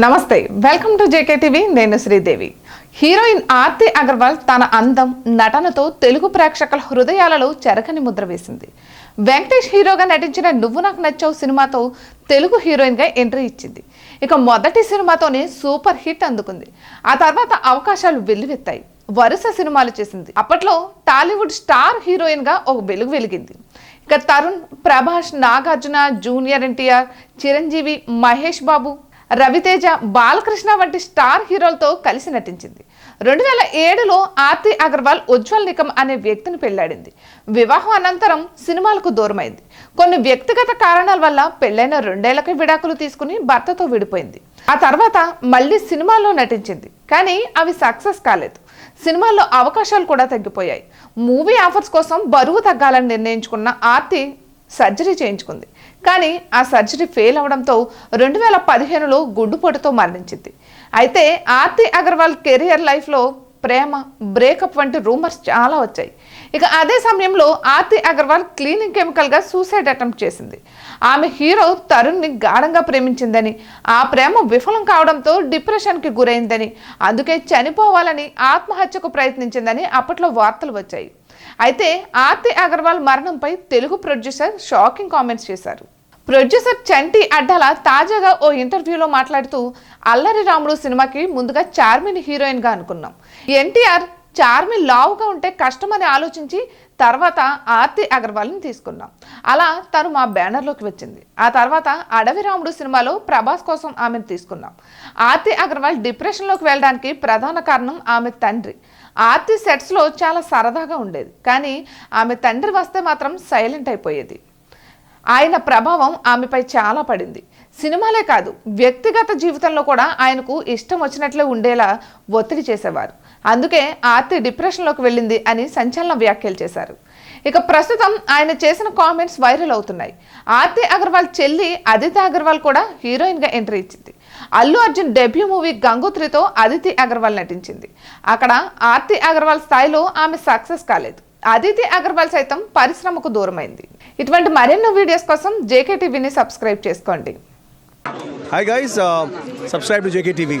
నమస్తే welcome to JK TV నేను Sridevi. Heroine Aarti Agarwal తన అందం నటనతో తెలుగు ప్రేక్షకుల హృదయాలలో చెరకని ముద్ర వేసింది. వెంకటేష్ హీరోగా నటించిన నువ్వు నాకు నచ్చావు సినిమాతో తెలుగు హీరోయిన్గా ఎంట్రీ ఇచ్చింది. ఇక మొదటి సినిమాతోనే సూపర్ హిట్ అందుకుంది. ఆ తర్వాత అవకాశాలు వెల్లువెత్తాయి. వరుస సినిమాలు చేసింది. అప్పట్లో టాలీవుడ్ స్టార్ హీరోయిన్గా ఒక వెలుగు వెలిగింది. ఇక తరుణ్ ప్రభాస్ నాగార్జున జూనియర్ ఎన్టీఆర్ చిరంజీవి మహేష్ బాబు రవితేజ బాలకృష్ణ వంటి స్టార్ హీరోలతో కలిసి నటించింది. రెండు వేల ఏడులో ఆర్తి అగర్వాల్ ఉజ్వల్ నికమ్ అనే వ్యక్తిని పెళ్ళాడింది. వివాహం అనంతరం సినిమాలకు దూరమైంది. కొన్ని వ్యక్తిగత కారణాల వల్ల పెళ్ళైన రెండేళ్ళకి విడాకులు తీసుకుని భర్తతో విడిపోయింది. ఆ తర్వాత మళ్ళీ సినిమాల్లో నటించింది కానీ అవి సక్సెస్ కాలేదు. సినిమాల్లో అవకాశాలు కూడా తగ్గిపోయాయి. మూవీ ఆఫర్స్ కోసం బరువు తగ్గాలని నిర్ణయించుకున్న ఆర్తి సర్జరీ చేయించుకుంది. కానీ ఆ సర్జరీ ఫెయిల్ అవడంతో రెండు వేల పదిహేనులో గుండుపోటుతో మరణించింది. అయితే ఆర్తి అగర్వాల్ కెరియర్ లైఫ్లో ప్రేమ బ్రేకప్ వంటి రూమర్స్ చాలా వచ్చాయి. ఇక అదే సమయంలో ఆర్తి అగర్వాల్ క్లీనింగ్ కెమికల్గా సూసైడ్ అటెంప్ట్ చేసింది. ఆమె హీరో తరుణ్ని గాఢంగా ప్రేమించిందని ఆ ప్రేమ విఫలం కావడంతో డిప్రెషన్కి గురైందని అందుకే చనిపోవాలని ఆత్మహత్యకు ప్రయత్నించిందని అప్పట్లో వార్తలు వచ్చాయి. అయితే ఆర్తి అగర్వాల్ మరణంపై తెలుగు ప్రొడ్యూసర్ షాకింగ్ కామెంట్స్ చేశారు. ప్రొడ్యూసర్ చంటి అడ్డాల తాజాగా ఓ ఇంటర్వ్యూలో మాట్లాడుతూ అల్లరి రాముడు సినిమాకి ముందుగా చార్మిని హీరోయిన్గా అనుకున్నాం. ఎన్టీఆర్ చార్మి లావుగా ఉంటే కష్టమని ఆలోచించి తర్వాత ఆర్తి అగర్వాల్ని తీసుకున్నాం. అలా తను మా బ్యానర్లోకి వచ్చింది. ఆ తర్వాత అడవి రాముడు సినిమాలో ప్రభాస్ కోసం ఆమెను తీసుకున్నాం. ఆర్తి అగర్వాల్ డిప్రెషన్లోకి వెళ్ళడానికి ప్రధాన కారణం ఆమె తండ్రి. ఆర్తి సెట్స్లో చాలా సరదాగా ఉండేది. కానీ ఆమె తండ్రి వస్తే మాత్రం సైలెంట్ అయిపోయేది. ఆయన ప్రభావం ఆమెపై చాలా పడింది. సినిమాలే కాదు వ్యక్తిగత జీవితంలో కూడా ఆయనకు ఇష్టం వచ్చినట్లే ఉండేలా ఒత్తిడి చేసేవారు. అందుకే ఆర్తి డిప్రెషన్లోకి వెళ్ళింది అని సంచలన వ్యాఖ్యలు చేశారు. ఇక ప్రస్తుతం ఆయన చేసిన కామెంట్స్ వైరల్ అవుతున్నాయి. ఆర్తి అగర్వాల్ చెల్లి అదితి అగర్వాల్ కూడా హీరోయిన్గా ఎంట్రీ ఇచ్చింది. అల్లు అర్జున్ డెబ్యూ మూవీ గంగోత్రితో అదితి అగర్వాల్ నటించింది. అక్కడ ఆర్తి అగర్వాల్ స్థాయిలో ఆమె సక్సెస్ కాలేదు. అదితి అగర్వాల్ సైతం పరిశ్రమకు దూరమైంది. ఇటువంటి మరెన్నో వీడియోస్ కోసం జేకే టీవీని సబ్స్క్రైబ్ చేసుకోండి. Hi guys subscribe to JK TV